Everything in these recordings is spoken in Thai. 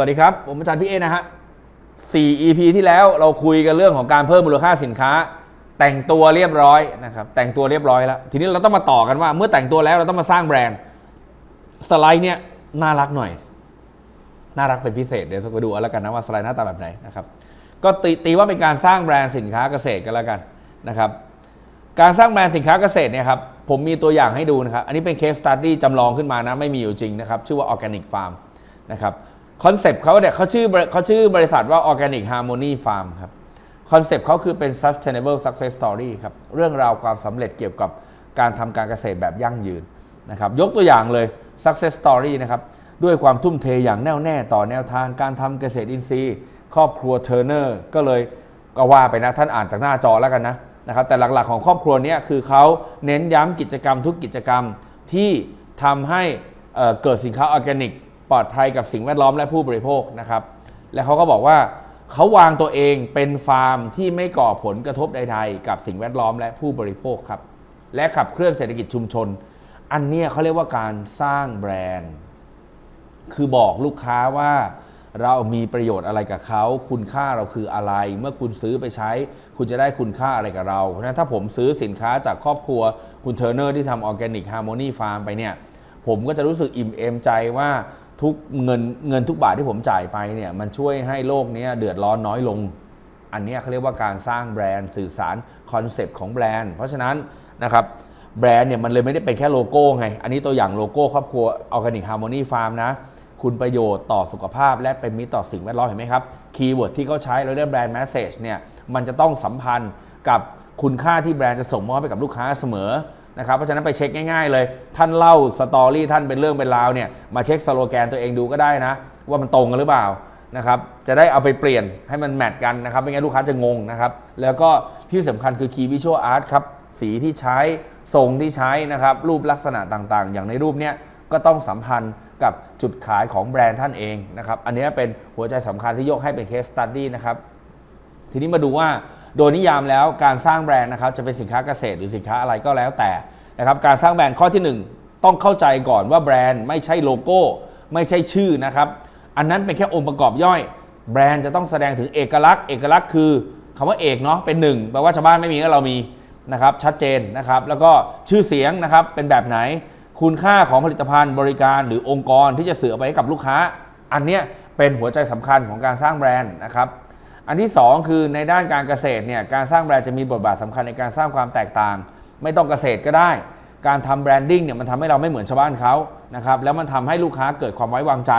วัสดีครับ ผมอาจารย์พี่เอนะฮะ 4 EP ที่แล้วเราคุยกันเรื่องของการเพิ่มมูลค่าสินค้า แต่งตัวเรียบร้อยนะครับ แต่งตัวเรียบร้อยแล้ว ทีนี้เราต้องมาต่อกันว่า เมื่อแต่งตัวแล้วเราต้องมาสร้างแบรนด์ สไลด์เนี่ยน่ารักหน่อย น่ารักเป็นพิเศษ เดี๋ยวไปดูเอาแล้วกันนะว่าสไลด์หน้าตาแบบไหนนะครับ ก็ตีตีว่าเป็นการสร้างแบรนด์สินค้าเกษตรกันแล้วกันนะครับ การสร้างแบรนด์สินค้าเกษตรเนี่ยครับผมมีตัวอย่างให้ดูนะครับ อันนี้เป็นเคสสตัดดี้จำลองขึ้นมานะ ไม่มีอยู่จริงนะครับ ชื่อว่า Organic Farm นะครับ คอนเซปต์เขาเนี่ยเขาชื่อเขาชื่อบริษัทว่า Organic Harmony Farm ครับคอนเซปต์เขาคือเป็น sustainable success story ครับเรื่องราวความสำเร็จเกี่ยวกับการทำการเกษตรแบบยั่งยืนนะครับยกตัวอย่างเลย success story นะครับด้วยความทุ่มเทอย่างแน่วแน่ต่อแนวทางการทำเกษตรอินทรีย์ ครอบครัวเทอร์เนอร์ก็เลยก็ว่าไปนะท่านอ่านจากหน้าจอแล้วกันนะนะครับแต่หลักๆของครอบครัวนี้คือเขาเน้นย้ำกิจกรรมทุกกิจกรรมที่ทำให้เเกิดสินค้าออร์แกนิก ปลอดภัยกับสิ่งแวดล้อมและผู้บริโภคนะครับ และเขาก็บอกว่าเขาวางตัวเองเป็นฟาร์มที่ไม่ก่อผลกระทบใดๆ กับสิ่งแวดล้อมและผู้บริโภคครับ และขับเคลื่อนเศรษฐกิจชุมชน อันนี้เขาเรียกว่าการสร้างแบรนด์ คือบอกลูกค้าว่าเรามีประโยชน์อะไรกับเขา คุณค่าเราคืออะไร เมื่อคุณซื้อไปใช้ คุณจะได้คุณค่าอะไรกับเราเพราะฉะนั้นถ้าผมซื้อสินค้าจากครอบครัวคุณเทอร์เนอร์ที่ทำออร์แกนิกฮาร์โมนีฟาร์มไปเนี่ย ผมก็จะรู้สึกอิ่มเอมใจว่า ทุกเงินเงินทุกบาทที่ผมจ่ายไปเนี่ยมันช่วยให้โลกนี้เดือดร้อนน้อยลง อันนี้เขาเรียกว่าการสร้างแบรนด์สื่อสารคอนเซปต์ของแบรนด์ เพราะฉะนั้นนะครับแบรนด์เนี่ยมันเลยไม่ได้เป็นแค่โลโก้ไง อันนี้ตัวอย่างโลโก้ครอบครัวออร์แกนิกฮาร์โมนีฟาร์มนะ คุณประโยชน์ต่อสุขภาพและเป็นมิตรต่อสิ่งแวดล้อมเห็นไหมครับ คีย์เวิร์ดที่เขาใช้เราเรียกแบรนด์แมสเซจเนี่ยมันจะต้องสัมพันธ์กับคุณค่าที่แบรนด์จะส่งมอบให้กับลูกค้าเสมอ นะครับเพราะฉะนั้นไปเช็คง่ายๆเลย ท่านเล่าสตอรี่ท่านเป็นเรื่องเป็นราวเนี่ยมาเช็คสโลแกนตัวเองดูก็ได้นะ ว่ามันตรงกันหรือเปล่านะครับจะได้เอาไปเปลี่ยนให้มันแมทกันนะครับไม่งั้นลูกค้าจะงงนะครับแล้วก็ที่สำคัญคือ Key Visual Art ครับสีที่ใช้ทรงที่ใช้นะครับรูปลักษณะต่างๆ อย่างในรูปเนี้ยก็ต้องสัมพันธ์กับจุดขายของแบรนด์ท่านเองนะครับอันนี้เป็นหัวใจสำคัญที่ยกให้เป็นเคสสตัดดี้นะครับทีนี้มาดูว่า โดยนิยามแล้วการสร้างแบรนด์นะครับจะเป็นสินค้าเกษตรหรือสินค้าอะไรก็แล้วแต่นะครับการสร้างแบรนด์ข้อที่ 1 ต้องเข้าใจก่อนว่าแบรนด์ไม่ใช่โลโก้ ไม่ใช่ชื่อนะครับอันนั้นเป็นแค่องค์ประกอบย่อย แบรนด์จะต้องแสดงถึงเอกลักษณ์ เอกลักษณ์คือคำว่าเอกเนาะเป็นหนึ่งแปลว่าชาวบ้านไม่มีก็เรามีนะครับชัดเจนนะครับแล้วก็ชื่อเสียงนะครับเป็นแบบไหน คุณค่าของผลิตภัณฑ์บริการหรือองค์กรที่จะสื่อไปให้กับลูกค้า อันเนี้ยเป็นหัวใจสำคัญของการสร้างแบรนด์นะครับ อันที่ 2 คือในด้านการเกษตรเนี่ยการสร้างแบรนด์จะมีบทบาทสำคัญในการสร้างความแตกต่าง ไม่ต้องเกษตรก็ได้ การทำแบรนดิ้งเนี่ยมันทำให้เราไม่เหมือนชาวบ้านเขานะครับแล้วมันทำให้ลูกค้าเกิดความไว้วางใจ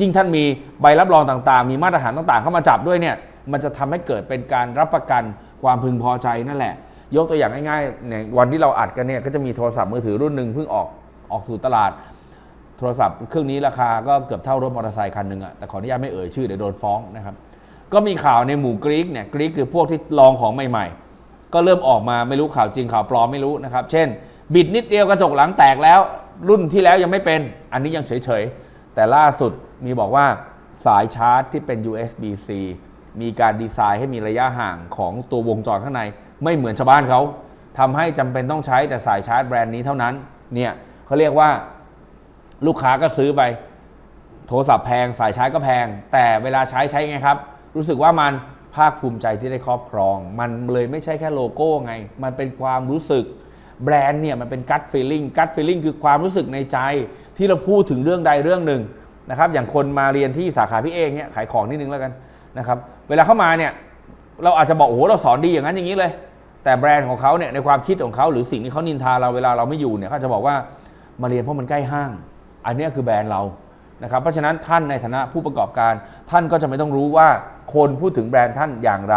ยิ่งท่านมีใบรับรองต่างๆ มีมาตรฐานต่างๆ เข้ามาจับด้วยเนี่ยมันจะทำให้เกิดเป็นการรับประกันความพึงพอใจนั่นแหละ ยกตัวอย่างง่ายๆเนี่ยวันที่เราอัดกันเนี่ยก็จะมีโทรศัพท์มือถือรุ่นหนึ่งเพิ่งออกออกสู่ตลาด โทรศัพท์เครื่องนี้ราคาก็เกือบเท่ารถมอเตอร์ไซค์คันหนึ่งอะแต่ขออนุญาตไม่เอ่ยชื่อเดี๋ยวโดนฟ้องนะครับ ก็มีข่าวในหมู่กรีกเนี่ยกรีกคือพวกที่ลองของใหม่ๆ ก็เริ่มออกมาไม่รู้ข่าวจริงข่าวปลอมไม่รู้นะครับ เช่น บิดนิดเดียวกระจกหลังแตกแล้ว รุ่นที่แล้วยังไม่เป็น อันนี้ยังเฉยๆ แต่ล่าสุดมีบอกว่าสายชาร์จที่เป็น USB-C มีการดีไซน์ให้มีระยะห่างของตัววงจรข้างใน ไม่เหมือนชาวบ้านเขาทำให้จำเป็นต้องใช้แต่สายชาร์จแบรนด์นี้เท่านั้น เนี่ยเขาเรียกว่าลูกค้าก็ซื้อไป โทรศัพท์แพงสายชาร์จก็แพง แต่เวลาใช้ใช้ไงครับ รู้สึกว่ามันภาคภูมิใจที่ได้ครอบครอง มันเลยไม่ใช่แค่โลโก้ไง มันเป็นความรู้สึกแบรนด์เนี่ยมันเป็นกัตฟีลิ่งกัตฟีลิ่งคือความรู้สึกในใจ ที่เราพูดถึงเรื่องใดเรื่องหนึ่งนะครับอย่างคนมาเรียนที่สาขาพี่เองเนี่ยขายของนิดนึงแล้วกันนะครับเวลาเข้ามาเนี่ยเราอาจจะบอกโอ้โหเราสอนดีอย่างนั้นอย่างนี้เลย แต่แบรนด์ของเขาเนี่ยในความคิดของเขาหรือสิ่งที่เขานินทาเราเวลาเราไม่อยู่เนี่ยเขาจะบอกว่ามาเรียนเพราะมันใกล้ห้าง อันนี้คือแบรนด์เรา นะครับเพราะฉะนั้นท่านในฐานะผู้ประกอบการ ท่านก็จะไม่ต้องรู้ว่าคนพูดถึงแบรนด์ท่านอย่างไร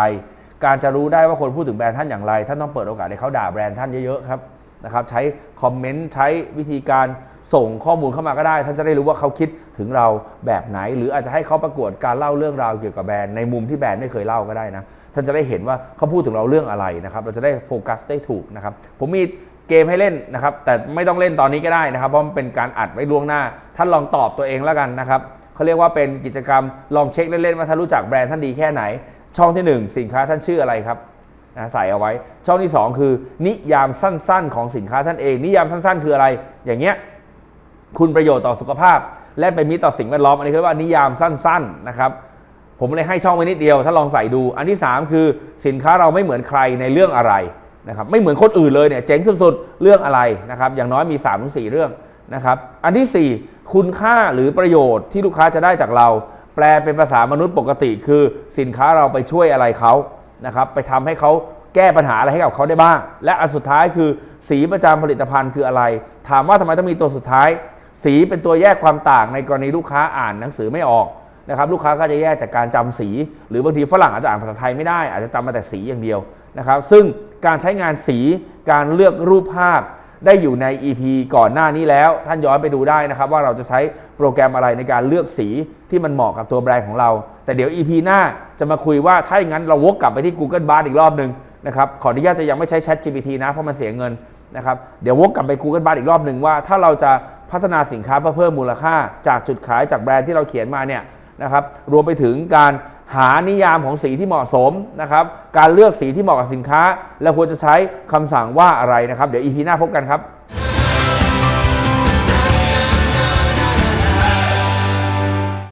การจะรู้ได้ว่าคนพูดถึงแบรนด์ท่านอย่างไร ท่านต้องเปิดโอกาสให้เขาด่าแบรนด์ท่านเยอะๆครับนะครับใช้คอมเมนต์ใช้วิธีการส่งข้อมูลเข้ามาก็ได้ ท่านจะได้รู้ว่าเขาคิดถึงเราแบบไหน หรืออาจจะให้เขาประกวดการเล่าเรื่องราวเกี่ยวกับแบรนด์ในมุมที่แบรนด์ไม่เคยเล่าก็ได้นะท่านจะได้เห็นว่าเขาพูดถึงเราเรื่องอะไรนะครับเราจะได้โฟกัสได้ถูกนะครับผมมี เกมให้เล่นนะครับ แต่ไม่ต้องเล่นตอนนี้ก็ได้นะครับ เพราะมันเป็นการอัดไว้ล่วงหน้า ท่านลองตอบตัวเองแล้วกันนะครับเขาเรียกว่าเป็นกิจกรรมลองเช็คเล่นๆว่าท่านรู้จักแบรนด์ท่านดีแค่ไหน ช่องที่หนึ่งสินค้าท่านชื่ออะไรครับนะใส่เอาไว้ ช่องที่สองคือ นิยามสั้นๆ ของสินค้าท่านเอง นิยามสั้นๆ คืออะไร อย่างเงี้ยคุณประโยชน์ต่อสุขภาพ และเป็นมิตรต่อสิ่งแวดล้อมอันนี้เรียกว่านิยามสั้นๆนะครับผมเลยให้ช่องไว้นิดเดียว ถ้าลองใส่ดู อันที่ 3 คือสินค้าเราไม่เหมือนใครในเรื่องอะไร นะครับไม่เหมือนคนอื่นเลยเนี่ยเจ๋งสุดๆ เรื่องอะไรนะครับอย่างน้อยมี3าถึงสเรื่องนะครับอันทีสี่ 4 คุณค่าหรือประโยชน์ที่ลูกค้าจะได้จากเรา แปลเป็นภาษามนุษย์ปกติ คือสินค้าเราไปช่วยอะไรเขานะครับไปทำให้เขาแก้ปัญหาอะไรให้กับเขาได้บ้าง และอันสุดท้ายคือสีประจำผลิตภัณฑ์คืออะไร ถามว่าทำไมต้องมีตัวสุดท้าย สีเป็นตัวแยกความต่างในกรณีลูกค้าอ่านหนังสือไม่ออกนะครับลูกค้าก็จะแยกจากการจำสี หรือบางทีฝรั่งอาจจะอ่านภาษาไทยไม่ได้อาจจะจำมาแต่สีอย่างเดียว นะครับซึ่งการใช้งานสีการเลือกรูปภาพได้อยู่ใน EP ก่อนหน้านี้แล้ว ท่านย้อนไปดูได้นะครับ ว่าเราจะใช้โปรแกรมอะไรในการเลือกสีที่มันเหมาะกับตัวแบรนด์ของเรา แต่เดี๋ยว EP หน้าจะมาคุยว่าถ้าอย่างนั้นเราวกกลับไปที่ Google Bard อีกรอบหนึ่งนะครับขออนุญาตจะยังไม่ใช้ Chat GPT นะเพราะมันเสียเงินนะครับเดี๋ยววกกลับไป Google Bard อีกรอบหนึ่งว่าถ้าเราจะพัฒนาสินค้าเพื่อเพิ่มมูลค่า จากจุดขายจากแบรนด์ที่เราเขียนมาเนี่ย นะครับรวมไปถึงการหานิยามของสีที่เหมาะสมนะครับการเลือกสีที่เหมาะกับสินค้า และควรจะใช้คำสั่งว่าอะไรนะครับ เดี๋ยวอีพีหน้าพบกันครับ